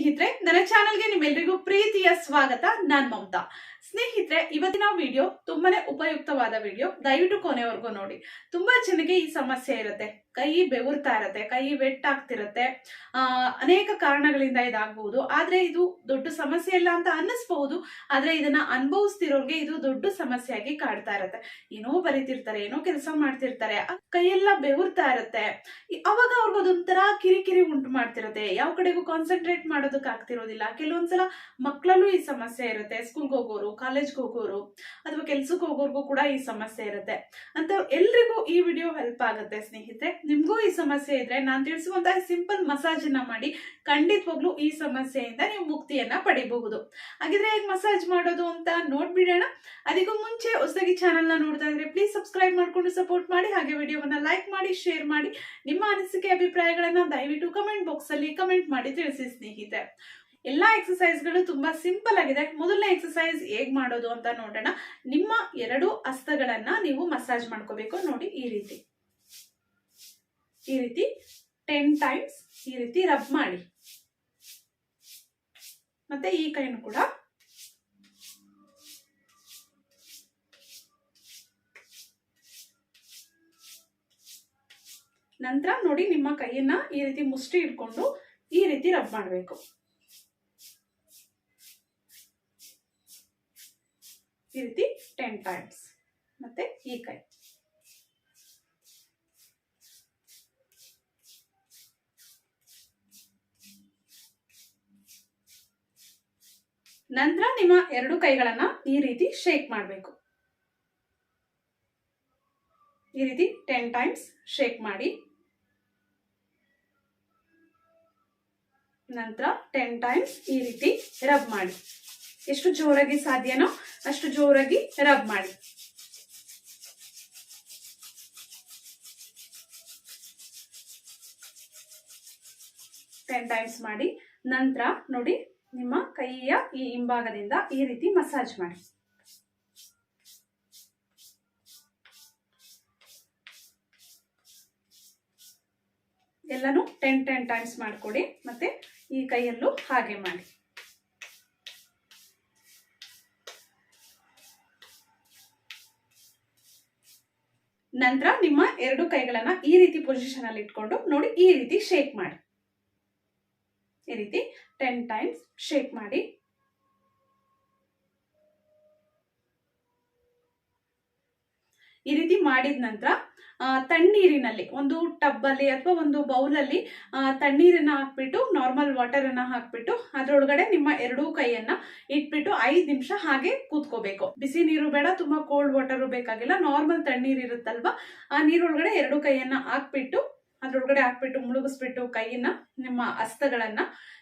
ಸ್ನೇಹಿತರೆ ನನ್ನ ಚಾನೆಲ್ಗೆ ನಿಮ್ಮೆಲ್ಲರಿಗೂ ಪ್ರೀತಿಯ ಸ್ವಾಗತ. ನಾನ್ ಮಮತಾ. ಸ್ನೇಹಿತರೆ, ಇವತ್ತಿನ ವಿಡಿಯೋ ತುಂಬಾನೇ ಉಪಯುಕ್ತವಾದ ವಿಡಿಯೋ ದಯವಿಟ್ಟು ಕೊನೆವರೆಗೂ ನೋಡಿ. ತುಂಬಾ ಜನಕ್ಕೆ ಈ ಸಮಸ್ಯೆ ಇರುತ್ತೆ. ಕೈ ಬೆವರ್ತಾ ಇರತ್ತೆ, ಕೈ ವೆಟ್ ಆಗ್ತಿರತ್ತೆ ಅನೇಕ ಕಾರಣಗಳಿಂದ ಇದಾಗಬಹುದು ಆದ್ರೆ ಇದು ದೊಡ್ಡ ಸಮಸ್ಯೆ ಇಲ್ಲ ಅಂತ ಅನ್ನಿಸ್ಬಹುದು. ಆದ್ರೆ ಇದನ್ನ ಅನುಭವಿಸ್ತಿರೋರ್ಗೆ ಇದು ದೊಡ್ಡ ಸಮಸ್ಯೆಯಾಗಿ ಕಾಡ್ತಾ ಇರತ್ತೆ. ಏನೋ ಬರೀತಿರ್ತಾರೆ, ಏನೋ ಕೆಲಸ ಮಾಡ್ತಿರ್ತಾರೆ. ಕೈಯೆಲ್ಲ ಬೆವರ್ತಾ ಇರತ್ತೆ. ಅವಾಗ ಅವ್ರಿಗೆ ಅದೊಂಥರ ಕಿರಿಕಿರಿ ಉಂಟು ಮಾಡ್ತಿರತ್ತೆ. ಯಾವ ಕಡೆಗೂ ಕಾನ್ಸಂಟ್ರೇಟ್ ಮಾಡೋದಕ್ಕೆ ಆಗ್ತಿರೋದಿಲ್ಲ ಕೆಲವೊಂದ್ಸಲ ಮಕ್ಕಳಲ್ಲೂ ಈ ಸಮಸ್ಯೆ ಇರುತ್ತೆ. ಸ್ಕೂಲ್ಗೆ ಹೋಗೋರು ಕಾಲೇಜ್ಗೆ ಹೋಗೋರು ಅಥವಾ ಕೆಲ್ಸಕ್ಕೆ ಹೋಗೋರ್ಗೂ ಕೂಡ ಈ ಸಮಸ್ಯೆ ಇರುತ್ತೆ. ಅಂತ ಎಲ್ರಿಗೂ ಈ ವಿಡಿಯೋ ಹೆಲ್ಪ್ ಆಗುತ್ತೆ ಸ್ನೇಹಿತರೆ. ನಿಮಗೂ ಈ ಸಮಸ್ಯೆ ಇದ್ರೆ ನಾನು ತಿಳಿಸುವಂತಹ ಸಿಂಪಲ್ ಮಸಾಜ್ ಅನ್ನ ಮಾಡಿ ಖಂಡಿತವಾಗ್ಲೂ ಈ ಸಮಸ್ಯೆಯಿಂದ ನೀವು ಮುಕ್ತಿಯನ್ನ ಪಡಿಬಹುದು. ಹಾಗಿದ್ರೆ ಹೇಗೆ ಮಸಾಜ್ ಮಾಡೋದು ಅಂತ ನೋಡ್ಬಿಡೋಣ. ಅದಕ್ಕೂ ಮುಂಚೆ ಹೊಸದಾಗಿ ಚಾನೆಲ್ನ ನೋಡ್ತಾ ಇದ್ರೆ ಪ್ಲೀಸ್ ಸಬ್ಸ್ಕ್ರೈಬ್ ಮಾಡ್ಕೊಂಡು ಸಪೋರ್ಟ್ ಮಾಡಿ, ಹಾಗೆ ವಿಡಿಯೋವನ್ನ ಲೈಕ್ ಮಾಡಿ ಶೇರ್ ಮಾಡಿ, ನಿಮ್ಮ ಅನಿಸಿಕೆ, ಅಭಿಪ್ರಾಯಗಳನ್ನ ದಯವಿಟ್ಟು ಕಮೆಂಟ್ ಬಾಕ್ಸ್ ಅಲ್ಲಿ ಕಮೆಂಟ್ ಮಾಡಿ ತಿಳಿಸಿ ಸ್ನೇಹಿತರೆ. ಎಲ್ಲಾ ಎಕ್ಸಸೈಸ್ಗಳು ತುಂಬಾ ಸಿಂಪಲ್ ಆಗಿದೆ. ಮೊದಲನೇ ಎಕ್ಸಸೈಸ್ ಹೇಗ್ ಮಾಡೋದು ಅಂತ ನೋಡೋಣ. ನಿಮ್ಮ ಎರಡು ಹಸ್ತಗಳನ್ನ ನೀವು ಮಸಾಜ್ ಮಾಡ್ಕೋಬೇಕು. ನೋಡಿ ಈ ರೀತಿ. ಈ ರೀತಿ ಟೆನ್ ಟೈಮ್ಸ್ ಈ ರೀತಿ ರಬ್ ಮಾಡಿ. ಮತ್ತೆ ಈ ಕೈನು ಕೂಡ ನಂತರ ನೋಡಿ ನಿಮ್ಮ ಕೈಯನ್ನ ಈ ರೀತಿ ಮುಷ್ಟಿ ಇಟ್ಕೊಂಡು ಈ ರೀತಿ ರಬ್ ಮಾಡಬೇಕು. ಈ ರೀತಿ ಟೆನ್ ಟೈಮ್ಸ್ ಮತ್ತೆ ಈ ಕೈ. ನಂತರ ನಿಮ್ಮ ಎರಡು ಕೈಗಳನ್ನ ಈ ರೀತಿ ಶೇಕ್ ಮಾಡಬೇಕು. ಈ ರೀತಿ ಟೆನ್ ಟೈಮ್ಸ್ ಶೇಕ್ ಮಾಡಿ. ನಂತರ ಟೆನ್ ಟೈಮ್ಸ್ ಈ ರೀತಿ ರಬ್ ಮಾಡಿ. ಎಷ್ಟು ಜೋರಾಗಿ ಸಾಧ್ಯನೋ ಅಷ್ಟು ಜೋರಾಗಿ ರಬ್ ಮಾಡಿ. ಟೆನ್ ಟೈಮ್ಸ್ ಮಾಡಿ. ನಂತರ ನೋಡಿ ನಿಮ್ಮ ಕೈಯ ಈ ಹಿಂಭಾಗದಿಂದ ಈ ರೀತಿ ಮಸಾಜ್ ಮಾಡಿ. ಎಲ್ಲನೂ ಟೆನ್ ಟೆನ್ ಟೈಮ್ಸ್ ಮಾಡಿಕೊಡಿ ಮತ್ತೆ ಈ ಕೈಯಲ್ಲೂ ಹಾಗೆ ಮಾಡಿ. ನಂತರ ನಿಮ್ಮ ಎರಡು ಕೈಗಳನ್ನ ಈ ರೀತಿ ಪೊಸಿಷನ್ ಅಲ್ಲಿ ಇಟ್ಕೊಂಡು ನೋಡಿ ಈ ರೀತಿ ಶೇಕ್ ಮಾಡಿ. ಈ ರೀತಿ ಟೆನ್ ಟೈಮ್ಸ್ ಶೇಕ್ ಮಾಡಿ. ಈ ರೀತಿ ಮಾಡಿದ ನಂತರ ತಣ್ಣೀರಿನಲ್ಲಿ, ಒಂದು ಟಬ್ಬಲ್ಲಿ ಅಥವಾ ಒಂದು ಬೌಲಲ್ಲಿ ತಣ್ಣೀರನ್ನ ಹಾಕ್ಬಿಟ್ಟು ನಾರ್ಮಲ್ ವಾಟರನ್ನ ಹಾಕ್ಬಿಟ್ಟು, ಅದರೊಳಗಡೆ ನಿಮ್ಮ ಎರಡೂ ಕೈಯನ್ನ ಇಟ್ಬಿಟ್ಟು ಐದು ನಿಮಿಷ ಹಾಗೆ ಕೂತ್ಕೋಬೇಕು. ಬಿಸಿ ನೀರು ಬೇಡ, ತುಂಬಾ ಕೋಲ್ಡ್ ವಾಟರು ಬೇಕಾಗಿಲ್ಲ ನಾರ್ಮಲ್ ತಣ್ಣೀರು ಇರುತ್ತಲ್ವಾ? ಆ ನೀರೊಳಗಡೆ ಎರಡು ಕೈಯನ್ನ ಹಾಕ್ಬಿಟ್ಟು ಅದ್ರೊಳಗಡೆ ಹಾಕ್ಬಿಟ್ಟು ಮುಳುಗಿಸ್ಬಿಟ್ಟು ಕೈಯನ್ನ ನಿಮ್ಮ ಹಸ್ತಗಳನ್ನ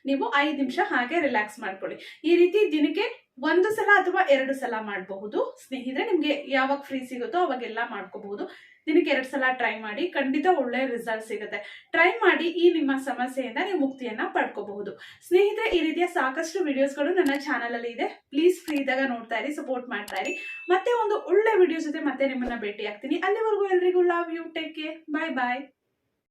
ನೀವು ಐದು ನಿಮಿಷ ಹಾಗೆ ರಿಲ್ಯಾಕ್ಸ್ ಮಾಡ್ಕೊಳ್ಳಿ. ಈ ರೀತಿ ದಿನಕ್ಕೆ ಒಂದು ಸಲ ಅಥವಾ ಎರಡು ಸಲ ಮಾಡಬಹುದು. ಸ್ನೇಹಿತರೆ, ನಿಮ್ಗೆ ಯಾವಾಗ ಫ್ರೀ ಸಿಗುತ್ತೋ ಅವಾಗೆಲ್ಲ ಮಾಡ್ಕೋಬಹುದು. ದಿನಕ್ಕೆ ಎರಡು ಸಲ ಟ್ರೈ ಮಾಡಿ ಖಂಡಿತ ಒಳ್ಳೆ ರಿಸಲ್ಟ್ ಸಿಗುತ್ತೆ. ಟ್ರೈ ಮಾಡಿ ಈ ನಿಮ್ಮ ಸಮಸ್ಯೆಯಿಂದ ನೀವು ಮುಕ್ತಿಯನ್ನ ಪಡ್ಕೋಬಹುದು. ಸ್ನೇಹಿತರೆ, ಈ ರೀತಿಯ ಸಾಕಷ್ಟು ವಿಡಿಯೋಸ್ಗಳು ನನ್ನ ಚಾನಲ್ ಅಲ್ಲಿ ಇದೆ. ಪ್ಲೀಸ್ ಫ್ರೀ ಇದ್ದಾಗ ನೋಡ್ತಾ ಇರಿ ಸಪೋರ್ಟ್ ಮಾಡ್ತಾ ಇರಿ. ಮತ್ತೆ ಒಂದು ಒಳ್ಳೆ ವಿಡಿಯೋ ಜೊತೆ ಮತ್ತೆ ನಿಮ್ಮನ್ನ ಭೇಟಿ ಆಗ್ತೀನಿ ಅಲ್ಲಿವರೆಗೂ ಎಲ್ರಿಗೂ love you take care bye bye